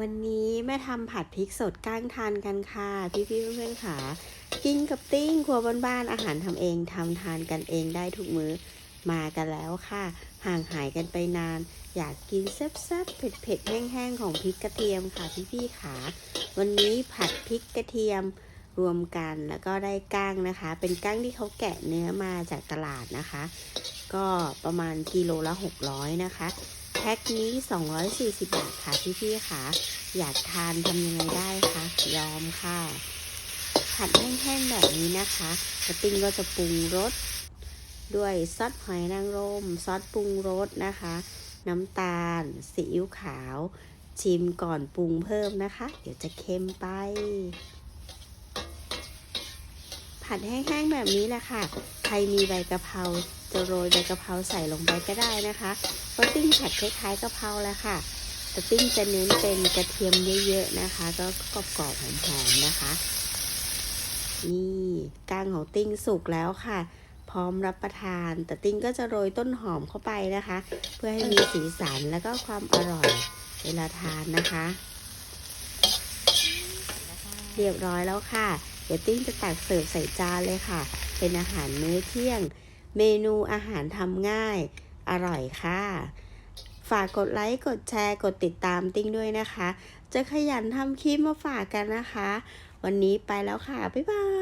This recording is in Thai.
วันนี้แม่ทำผัดพริกสดก้างทานกันค่ะ พี่พี่เพื่อนๆค่ะ กินกับติ้งครัวบ้านๆอาหารทำเองทำทานกันเองได้ทุกมื้อมากันแล้วค่ะ ห่างหายกันไปนาน อยากกินแซ่บๆเผ็ดๆแห้งๆของพริกกระเทียมค่ะพี่พี่ค่ะวันนี้ผัดพริกกระเทียมรวมกันแล้วก็ได้ก้างนะคะ เป็นก้างที่เขาแกะเนื้อมาจากตลาดนะคะ ก็ประมาณกิโลละ600นะคะ แพ็คนี้ 240 บาทค่ะพี่ๆค่ะ อยากทานทำยังไงได้คะยอมค่ะ ผัดแห้งๆแบบนี้นะคะกระติ้งก็จะปรุงรสด้วยซอสหอยนางรมซอสปรุงรสนะคะ น้ำตาลซีอิ๊วขาว ชิมก่อนปรุงเพิ่มนะคะ เดี๋ยวจะเค็มไป ผัดแห้งๆแบบนี้แหละค่ะ ใครมีใบกะเพรา จะโรยใบกะเพราใส่ลงไปก็ได้นะคะเพราะติ้งผัดคล้ายๆกะเพราแหละค่ะ แต่ติ้งจะเน้นเป็นกระเทียมเยอะๆนะคะ ก็กรอบๆหอมๆนะคะ นี่กางของติ้งสุกแล้วค่ะ พร้อมรับประทาน แต่ติ้งก็จะโรยต้นหอมเข้าไปนะคะ เพื่อให้มีสีสันแล้วก็ความอร่อยเวลาทานนะคะ เรียบร้อยแล้วค่ะ เดี๋ยวติ้งจะตักเสิร์ฟใส่จานเลยค่ะ เป็นอาหารมื้อเที่ยง เมนูอาหารทำง่าย อร่อยค่ะ ฝากกดไลค์ กดแชร์ กดติดตามติ้งด้วยนะคะ จะขยันทำคลิปมาฝากกันนะคะ วันนี้ไปแล้วค่ะ บ๊ายบาย